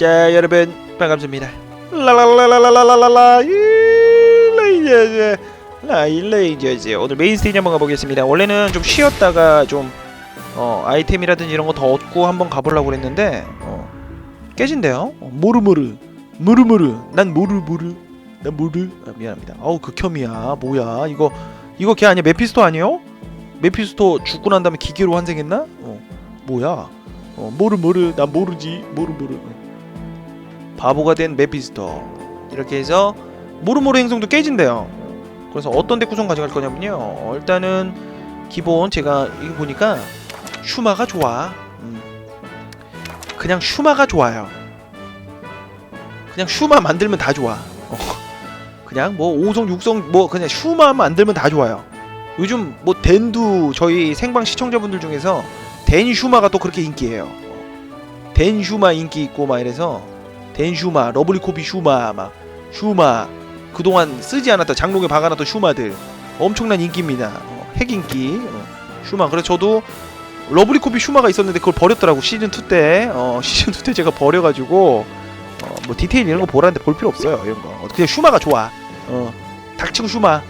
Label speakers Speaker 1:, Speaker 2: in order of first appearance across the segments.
Speaker 1: 자 여러분 반갑습니다. 라라라라라라라라 레이저즈 라일레이저즈 오늘 메인 스테이지 한번 가보겠습니다. 원래는 좀 쉬었다가 좀 어, 아이템이라든지 이런 거 더 얻고 한번 가보려고 그랬는데 어, 깨진대요. 어, 모르모르. 무르무르. 난 모르모르. 난 모르. 아, 미안합니다. 어우 극혐이야. 뭐야. 이거 이거 걔 아니야? 메피스토 아니에요? 메피스토 죽고 난 다음에 기계로 환생했나? 어 뭐야? 어 모르 모르. 난 모르지. 모르 모르 바보가 된 메피스토 이렇게 해서 모르 모르 행성도 깨진대요. 그래서 어떤 데 구성 가져갈 거냐면요. 어, 일단은 기본 제가 이거 보니까 슈마가 좋아. 음. 그냥 슈마가 좋아요. 그냥 슈마 만들면 다 좋아. 어. 그냥 뭐 5성 6성 뭐 그냥 슈마 만들면 다 좋아요. 요즘 뭐 덴두 저희 생방 시청자분들 중에서 덴 슈마가 또 그렇게 인기예요. 덴 슈마 인기 있고 막 이래서 덴 슈마, 러블리코비 슈마, 막 슈마 그동안 쓰지 않았던 장롱에 박아놨던 슈마들 엄청난 인기입니다. 어, 핵 인기 어, 슈마. 그래서 저도 러블리코비 슈마가 있었는데 그걸 버렸더라고 시즌 2 때. 어, 시즌 2 때 제가 버려가지고 어, 뭐 디테일 이런 거 보라는데 볼 필요 없어요. 이런 거 어, 그냥 슈마가 좋아. 어, 닥치고 슈마.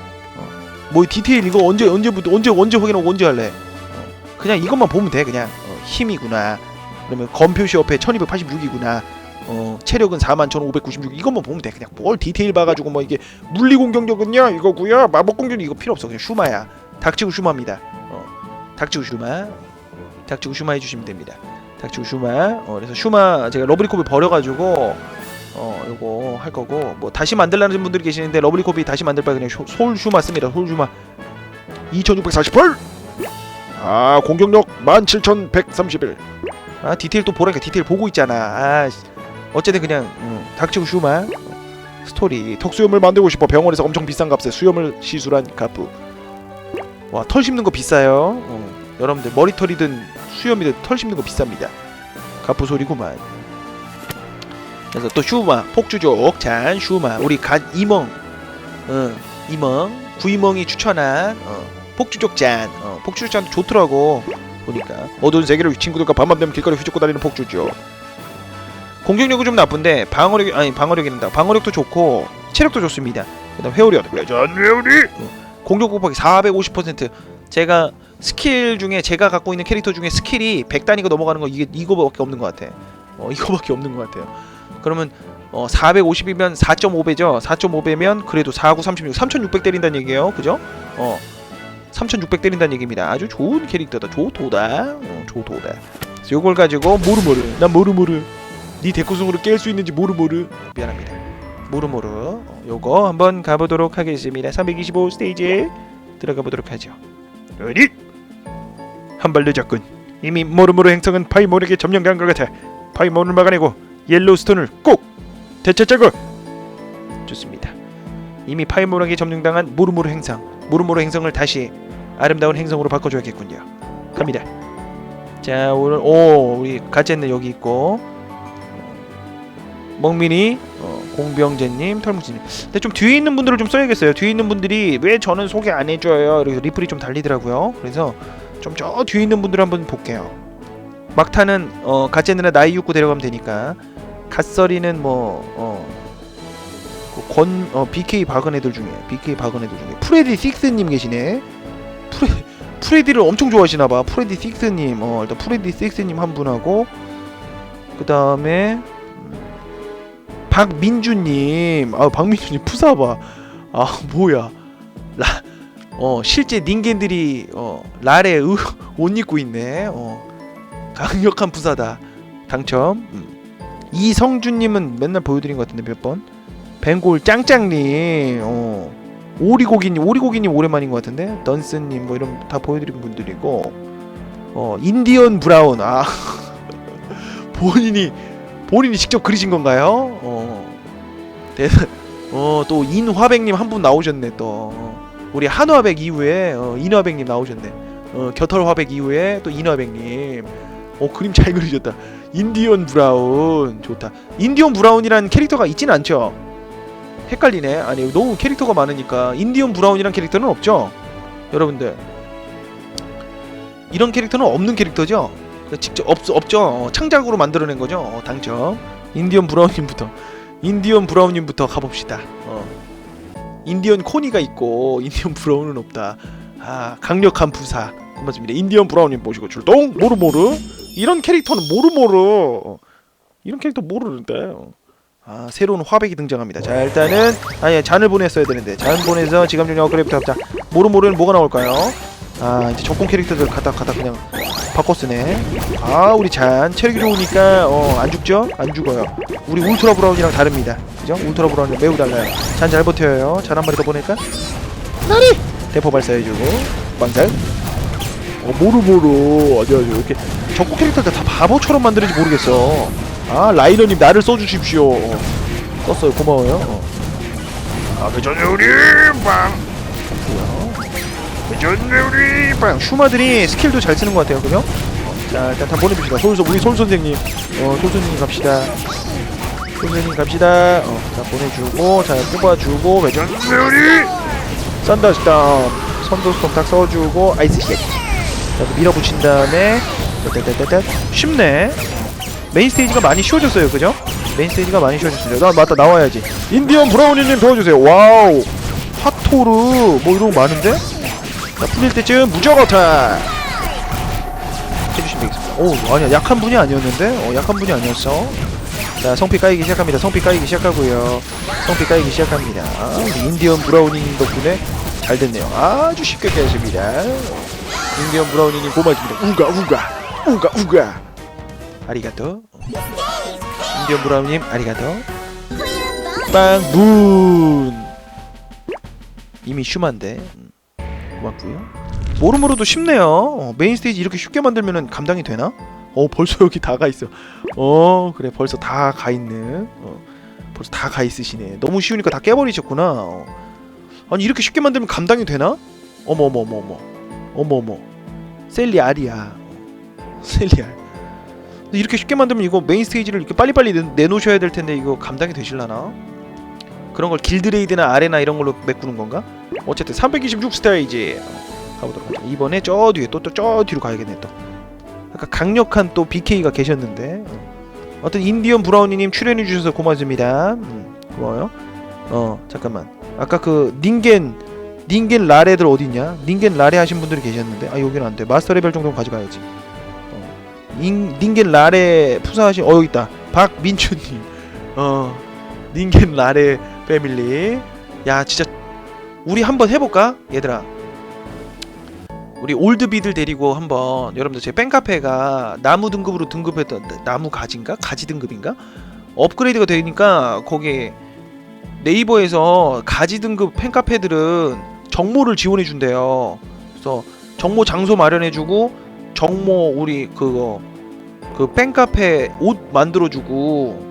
Speaker 1: 뭐 디테일 이거 언제 언제부터 언제 언제 확인하고 언제 할래? 어, 그냥 이것만 보면 돼 그냥 어, 힘이구나. 그러면 검 표시 옆에 1286이구나. 어 체력은 41,596 이것만 보면 돼. 그냥 뭘 디테일 봐가지고 뭐 이게 물리 공격력은요? 이거고요. 마법 공격력 이거 필요 없어. 그냥 슈마야. 닥치고 슈마입니다. 어 닥치고 슈마. 닥치고 슈마 해주시면 됩니다. 닥치고 슈마. 어 그래서 슈마 제가 러브리코비 버려가지고 어 요거 할 거고. 뭐 다시 만들라는 분들이 계시는데 러블리코비 다시 만들 바에 그냥 쇼- 솔 슈마 씁니다. 솔 슈마. 2648! 아 공격력 17131. 아 디테일 또 보라니까. 디테일 보고 있잖아. 아 씨. 어쨌든 그냥 음, 닥치고 슈마. 스토리. 턱수염을 만들고 싶어. 병원에서 엄청 비싼 값에 수염을 시술한 가프. 와털 씹는 거 비싸요. 어, 여러분들 머리털이든 수염이든 털 씹는 거 비쌉니다. 가프 소리구만. 그래서 또 슈마. 폭주족. 잔 슈마. 우리 간 이멍. 어, 이멍. 구이멍이 추천한 어, 폭주족 잔. 어, 폭주족 잔 좋더라고. 보니까. 어두운 세계를 친구들과 밤밤 되면 길거리 휘젓고 다니는 폭주족 공격력은 좀 나쁜데 방어력 아니 방어력이란다. 방어력도 좋고 체력도 좋습니다. 그다음 회오리 레전 회오리! 어, 공격 곱하기 450% 제가 스킬 중에 제가 갖고 있는 캐릭터 중에 스킬이 100단위가 넘어가는 거 이게 이거밖에 없는 것 같아 어 이거밖에 없는 것 같아요. 그러면 어 450이면 4.5배죠? 4.5배면 그래도 4, 9, 36 3600 때린다는 얘기예요. 그죠? 어. 3600 때린다는 얘기입니다. 아주 좋은 캐릭터다. 좋도다. 어, 좋도다. 그래서 요걸 가지고 모르모르. 난 모르모르 네 대구승으로 깰 수 있는지 모르모르. 미안합니다. 모르모르. 어, 요거 한번 가보도록 하겠습니다. 325 스테이지 들어가 보도록 하죠. 어디! 한발 늦었군. 이미 모르모르 행성은 파이몬에게 점령한 것 같아. 파이몬을 막아내고 옐로우스톤을 꼭 되찾자고! 좋습니다. 이미 파이몬에게 점령당한 모르모르 행성 모르모르 행성을 다시 아름다운 행성으로 바꿔줘야겠군요. 갑니다. 자 오늘 오 우리 가쨌네 여기 있고 멍민이 어, 공병재님 털무지님. 근데 좀 뒤에 있는 분들을 좀 써야겠어요. 뒤에 있는 분들이 왜 저는 소개 안 해줘요? 이렇게 리플이 좀 달리더라고요. 그래서 좀 저 뒤에 있는 분들 한번 볼게요. 막타는 어 가쨌느나 나이 69 데려가면 되니까. 갓서리는 뭐, 뭐어 권 어, BK 박은 애들 중에 BK 박은 애들 중에. 프레디 식스님 계시네. 프레 프레디를 엄청 좋아하시나 봐. 프레디 식스님. 어 일단 프레디 식스님 한 분하고 그 다음에 박민주님 아 박민주님 푸사봐. 아 뭐야. 라 어 실제 닌겐들이 어 랄에 으, 옷 입고 있네. 어 강력한 푸사다. 당첨. 음. 이성준님은 맨날 보여드린 것 같은데 몇 번? 뱅골 짱짱님, 어, 오리고기님, 오리고기님 오랜만인 것 같은데? 던스님 뭐 이런 다 보여드린 분들이고, 어 인디언 브라운, 아 본인이 본인이 직접 그리신 건가요? 어, 대, 어 또 인화백님 한 분 나오셨네 또 어, 우리 한화백 이후에 어, 인화백님 나오셨네. 어 겨털화백 이후에 또 인화백님, 어 그림 잘 그리셨다. 인디언 브라운 좋다. 인디언 브라운이란 캐릭터가 있진 않죠. 헷갈리네. 아니 너무 캐릭터가 많으니까 인디언 브라운이란 캐릭터는 없죠. 여러분들 이런 캐릭터는 없는 캐릭터죠. 직접 없 없죠. 어, 창작으로 만들어낸 거죠. 어, 당첨. 인디언 브라운님부터 인디언 브라운님부터 가봅시다. 어. 인디언 코니가 있고 인디언 브라운은 없다. 아 강력한 부사 고맙습니다. 인디언 브라운님 모시고 출동 모르모르 이런 캐릭터는 모르모르 어. 이런 캐릭터 모르는데. 어. 아 새로운 화백이 등장합니다. 자 일단은 아예 잔을 보냈어야 되는데 잔 보내서 지금 중에 업그레이드 합자 모르모르는 뭐가 나올까요? 아 이제 적군 캐릭터들 갖다 갖다 그냥 바꿔 쓰네. 아 우리 잔 체력이 좋으니까 어 안 죽죠? 안 죽어요. 우리 울트라 브라운이랑 다릅니다. 그죠? 울트라 브라운은 매우 달라요. 잔 잘 버텨요. 잔 한 마리 더 보낼까? 나리 대포 발사해주고 빵살. 어 모르모르 아주 아주 이렇게 적군 캐릭터들 다 바보처럼 만드는지 모르겠어. 아 라이너님 나를 써주십시오. 어. 썼어요. 고마워요. 어. 아 그 전에 우리 빵. 빵. 슈마들이 스킬도 잘 쓰는 것 같아요. 그죠? 어, 자 일단 다 보내줍시다. 솔솔 우리 솔 선생님. 어, 솔 선생님 갑시다. 솔 선생님 갑시다. 어, 자 보내주고, 자 뽑아주고, 매전 우리 썬더스톰, 썬더스톰 딱 써주고, 아이스 쉐. 자그 밀어붙인 다음에, 따따따따 쉽네. 메인 스테이지가 많이 쉬워졌어요, 그죠? 메인 스테이지가 많이 쉬워졌습니다. 나 맞다 나와야지. 인디언 브라우니님 도와주세요. 와우, 핫토르 뭐 이런 거 많은데? 자 풀릴 때쯤 무적어타 해주시면 되겠습니다. 오 아니야 약한 분이 아니었는데? 어 약한 분이 아니었어. 자 성피 까이기 시작합니다. 성피 까이기 시작하고요. 성피 까이기 시작합니다. 인디언 브라우니님 덕분에 잘 됐네요. 아주 쉽게 깨집니다. 인디언 브라우니님 고맙습니다. 우가 우가 우가 우가 아리가또 인디언 브라우님 아리가또 빵문 이미 슈만데 음, 고맙고요. 모르모르도 쉽네요. 어, 메인 스테이지 이렇게 쉽게 만들면은 감당이 되나? 어 벌써 여기 다 가 있어. 어 그래 벌써 다 가 있는 어, 벌써 다 가 있으시네. 너무 쉬우니까 다 깨버리셨구나. 어. 아니 이렇게 쉽게 만들면 감당이 되나? 어머 어머 어머 어머. 어머 어머. 셀리 알이야. 어, 셀리 알. 이렇게 쉽게 만들면 이거 메인 스테이지를 이렇게 빨리빨리 내, 내놓으셔야 될 텐데 이거 감당이 되실라나? 그런 걸 길드레이드나 아레나 이런 걸로 메꾸는 건가? 어쨌든 326 스테이지 가보도록 하죠. 이번에 저 뒤에 또 또 저 뒤로 가야겠네 또. 아까 강력한 또 BK가 계셨는데 어떤 인디언 브라우니님 출연해 주셔서 고맙습니다. 음, 고마워요. 어 잠깐만 아까 그 닌겐 닌겐 라레들 어디 있냐? 닌겐 라레 하신 분들이 계셨는데 아 여기는 안 돼. 마스터 레벨 정도는 가져가야지. 어, 닌 닌겐 라레 푸사하신 어 여기 있다. 박민주님. 어 닌겐 라레 패밀리. 야 진짜 우리 한번 해볼까 얘들아. 우리 올드비들 데리고 한번 여러분들 제 팬카페가 나무 등급으로 등급했던 나무 가지인가 가지 등급인가 업그레이드가 되니까 거기 네이버에서 가지 등급 팬카페들은 정모를 지원해 준대요. 그래서 정모 장소 마련해 주고 정모 우리 그거 그 팬카페 옷 만들어 주고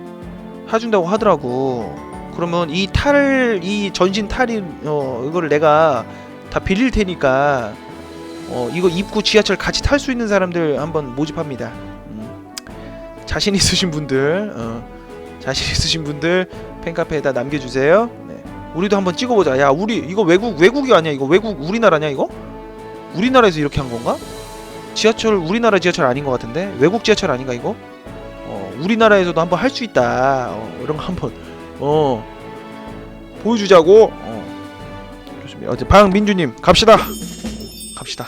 Speaker 1: 해준다고 하더라고. 그러면 이 탈 이 전신 탈이 어 이거를 내가 다 빌릴 테니까 어 이거 입구 지하철 같이 탈 수 있는 사람들 한번 모집합니다. 음. 자신 있으신 분들 어, 자신 있으신 분들 팬카페에다 남겨주세요. 네. 우리도 한번 찍어보자. 야 우리 이거 외국 외국이 아니야 이거 외국 우리나라냐 이거? 우리나라에서 이렇게 한 건가? 지하철 우리나라 지하철 아닌 것 같은데 외국 지하철 아닌가 이거? 어 우리나라에서도 한번 할 수 있다. 어, 이런 거 한번 어 보여주자고. 어. 좋습니다. 어제 방민주님 갑시다. 갑시다.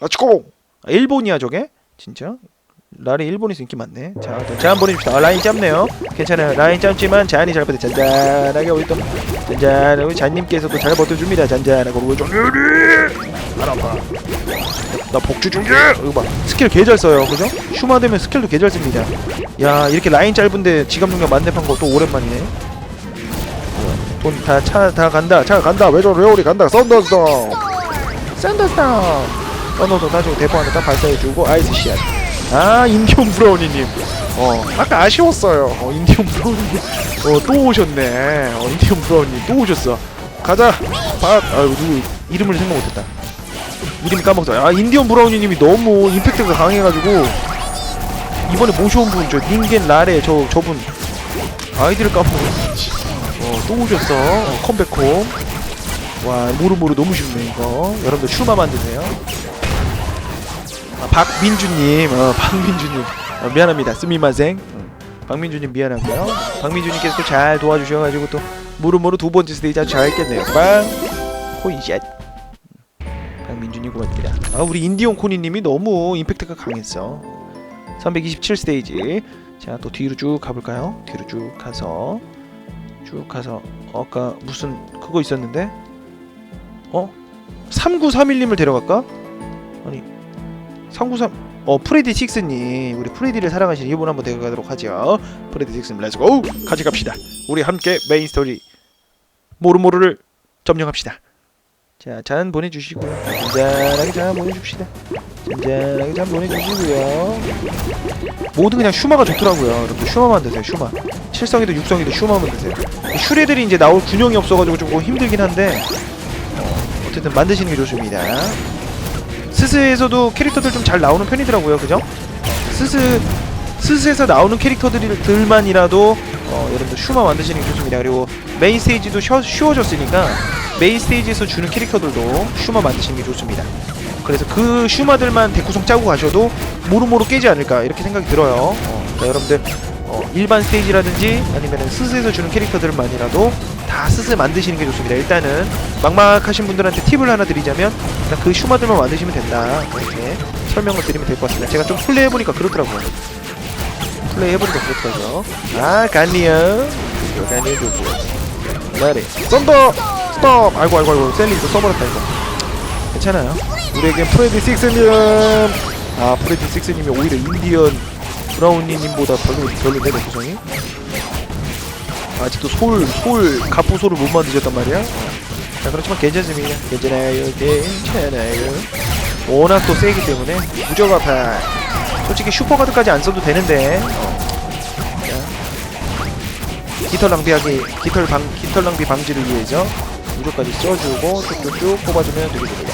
Speaker 1: 렛츠고. 아, 일본이야 저게? 진짜? 라리 일본에서 인기 많네. 자, 또 제안 보내줍시다. 아, 라인 짧네요. 괜찮아요. 라인 짧지만 잔이 잘 버텨. 잔잔하게 우리 또 잔잔 우리 잔님께서도 잘 버텨줍니다. 잔잔하고 우리 정렬이 알아봐. 나 복주 중계. 이거 봐. 스킬 개 잘 써요. 그죠? 슈마 되면 스킬도 개 잘 씁니다. 야 이렇게 라인 짧은데 지갑 능력 만렙한 거 또 오랜만이네. 돈 다 차 다 간다. 차 간다. 왜 저래 우리 간다. 썬더스톰. 썬더스톰. 썬더스톰 다시 대포 하나 딱 발사해주고 아이스 씨앗. 아 인디온 브라우니님 어 아까 아쉬웠어요 어 인디온 브라우니님 어 또 오셨네 어 인디온 브라우님 또 오셨어 가자 밥 아유 누구 이름을 생각 못했다 이름 까먹었다 아 인디온 브라우니님이 너무 임팩트가 강해가지고 이번에 모셔온 분 저 닌겐 라레 저 저분 아이디를 까먹었어 어또 오셨어 어, 컴백홈 와 모르모르 너무 쉽네 이거 여러분들 슈마 만드세요 아, 박민주님, 어, 박민주님, 어, 미안합니다. 스미마생. 어, 박민주님 미안하고요. 박민주님께서 또 잘 도와주셔가지고 또 무르무르 두 번째 스테이지 아주 잘 했겠네요. 빵 코인샷. 고맙습니다. 아 우리 인디온 코니님이 너무 임팩트가 강했어. 327 스테이지. 자 또 뒤로 쭉 가볼까요? 뒤로 쭉 가서 쭉 가서 어, 아까 무슨 그거 있었는데 어 3931님을 데려갈까? 아니 393 어 프레디 식스님 우리 프레디를 사랑하시는 이분 한번 데려가도록 하죠. 프레디 식스님 렛츠고 같이 갑시다. 우리 함께 메인 스토리 모르모르를 점령합시다. 자, 잔 보내주시고요. 잔잔하게 잔 보내줍시다. 잔잔하게 잔 보내주시고요. 모두 그냥 슈마가 좋더라고요. 여러분들 슈마만 드세요. 슈마. 칠성이도 육성이도 슈마만 드세요. 슈레들이 이제 나올 균형이 없어가지고 조금 힘들긴 한데 어, 어쨌든 만드시는 게 좋습니다. 스스에서도 캐릭터들 좀 잘 나오는 편이더라고요. 그죠? 스스 스스에서 나오는 캐릭터들만이라도 어, 여러분들 슈마 만드시는 게 좋습니다. 그리고 메인 스테이지도 쉬워, 쉬워졌으니까 메인 스테이지에서 주는 캐릭터들도 슈마 만드시는 게 좋습니다. 그래서 그 슈마들만 대구성 짜고 가셔도 모루모루 깨지 않을까 이렇게 생각이 들어요. 어, 자, 여러분들 어, 일반 스테이지라든지 아니면 스스에서 주는 캐릭터들만이라도 다 스스 만드시는 게 좋습니다. 일단은 막막하신 분들한테 팁을 하나 드리자면 일단 그 슈마들만 만드시면 된다. 이렇게 설명을 드리면 될 것 같습니다. 제가 좀 플레이해보니까 그렇더라고요. 플레이해보니까 그렇더라고요. 아, 간니요. 간니요 좋고요. 말해. 썬더! 스톱! 아이고, 아이고, 아이고. 셀리도 써버렸다, 이거. 괜찮아요. 우리에겐 프레디 식스님! 아, 프레디 식스님이 오히려 인디언 브라우니님보다 별로, 별로인데, 내 구성이? 아직도 솔, 솔, 갑부솔을 못 만드셨단 말이야? 자, 그렇지만 괜찮습니다. 괜찮아요. 괜찮아요. 워낙 또 세기 때문에 무적 아파. 솔직히 슈퍼카드까지 안 써도 되는데 어. 자. 깃털 낭비하기 깃털 방 깃털 낭비 방지를 위해서 무적까지 써주고 쭉쭉쭉 뽑아주면 되겠습니다.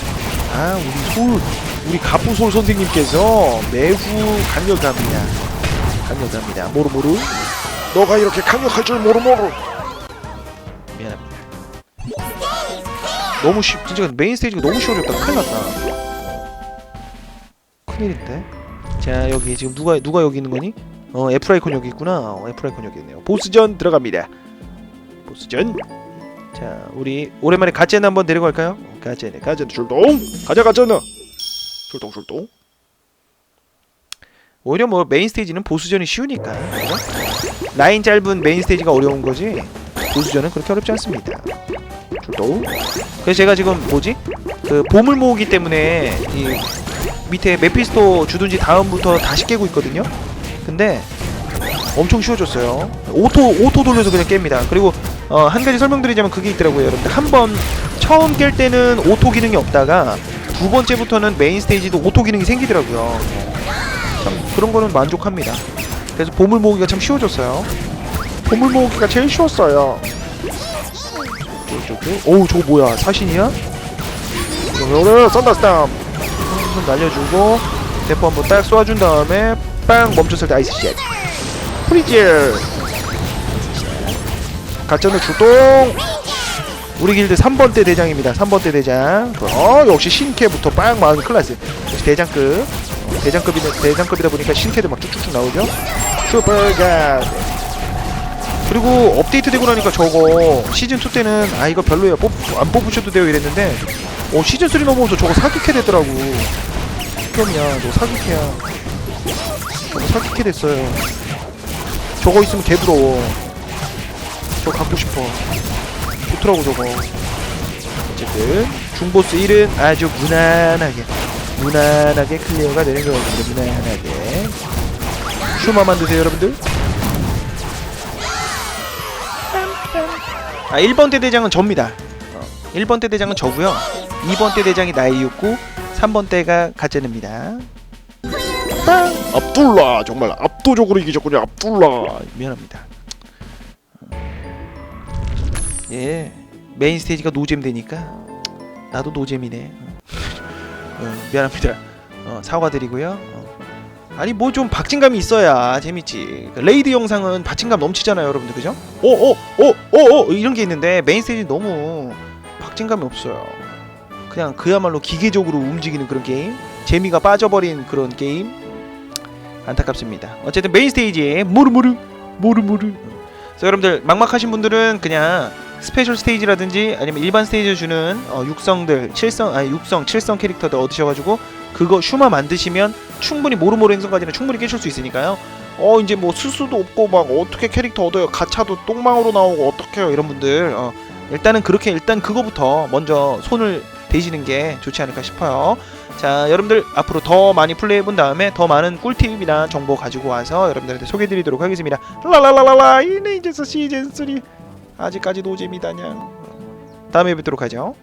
Speaker 1: 아 우리 솔 우리 가부솔 선생님께서 매우 강력합니다. 강력합니다. 모르모르 너가 이렇게 강력할 줄 모르모르 미안합니다. 너무 쉽 진짜 메인 스테이지가 너무 쉬워졌다. 큰일 났다. 큰일인데. 자 여기 지금 누가 누가 여기 있는 거니? 어 에프라이콘 여기 있구나. 어, 에프라이콘 여기 있네요. 보스전 들어갑니다. 보스전. 자 우리 오랜만에 가짜는 한번 데려갈까요? 어, 가짜네 가짜 출동. 가자 가짜는. 출동 출동. 오히려 뭐 메인 스테이지는 보스전이 쉬우니까 그죠? 라인 짧은 메인 스테이지가 어려운 거지 보스전은 그렇게 어렵지 않습니다. 출동. 그래서 제가 지금 뭐지? 그 보물 모으기 때문에 이 밑에 메피스토 주둔지 다음부터 다시 깨고 있거든요. 근데 엄청 쉬워졌어요. 오토 오토 돌려서 그냥 깹니다. 그리고 어, 한 가지 설명드리자면 그게 있더라고요. 여러분들 한 번 처음 깰 때는 오토 기능이 없다가 두 번째부터는 메인 스테이지도 오토 기능이 생기더라고요. 참 그런 거는 만족합니다. 그래서 보물 모으기가 참 쉬워졌어요. 보물 모으기가 제일 쉬웠어요. 저쪽도 오우 저거 뭐야 사신이야? 그래 썬더스tamp 한번 날려주고 대포 한번 딱 쏘아준 다음에 빵 멈췄을 때 아이스 jet 프리즈 가짜는 출동 우리 길드 3번대 대장입니다. 3번대 대장. 어 역시 신캐부터 빵 마은 클라스. 역시 대장급. 어, 대장급이다 보니까 신캐도 막 쭉쭉쭉 나오죠? 슈퍼갓 그리고 업데이트 되고 나니까 저거 시즌 2 때는 아 이거 별로야 뽑, 안 뽑으셔도 돼요 이랬는데 어 시즌 3 넘어오면서 저거 사기캐 됐더라고. 그럼야 너 사기캐야. 저거 사기캐 됐어요. 저거 있으면 개부러워 저거 갖고 싶어. 좋더라고 저거. 어쨌든 중보스 1은 아주 무난하게 무난하게 클리어가 되는 것 같습니다. 무난하게. 슈마 만드세요 여러분들. 아 1번 대 대장은 접니다. 어, 1번 대 대장은 저고요. 2번 대 대장이 나이였고 3번 대가 가짜입니다. 빵! 압둘라 정말 압도적으로 이기셨군요. 압둘라. 미안합니다 예. 메인 스테이지가 노잼 되니까. 나도 노잼이네. 어, 미안합니다. 어, 사과드리고요. 어. 아니 뭐 좀 박진감이 있어야 재밌지. 그 레이드 영상은 박진감 넘치잖아요 여러분들. 그죠? 오오 오 오 오 이런 게 있는데 메인 스테이지 너무 박진감이 없어요. 그냥 그야말로 기계적으로 움직이는 그런 게임 재미가 빠져버린 그런 게임. 안타깝습니다. 어쨌든 메인 스테이지 무르무르 모르 모르. 그래서 여러분들 막막하신 분들은 그냥 스페셜 스테이지라든지 아니면 일반 스테이지 주는 어, 육성들, 칠성 아니 육성, 칠성 캐릭터들 얻으셔가지고 그거 슈마 만드시면 충분히 모르모르 행성까지는 충분히 깨실 수 있으니까요. 어 이제 뭐 수수도 없고 막 어떻게 캐릭터 얻어요? 가차도 똥망으로 나오고 어떡해요 이런 분들 어, 일단은 그렇게 일단 그거부터 먼저 손을 대시는 게 좋지 않을까 싶어요. 자 여러분들 앞으로 더 많이 플레이해 본 다음에 더 많은 꿀팁이나 정보 가지고 와서 여러분들한테 소개드리도록 하겠습니다. 라라라라라 이네이저스 시즌 3 아직까지 노잼이다냥. 다음에 뵙도록 하죠.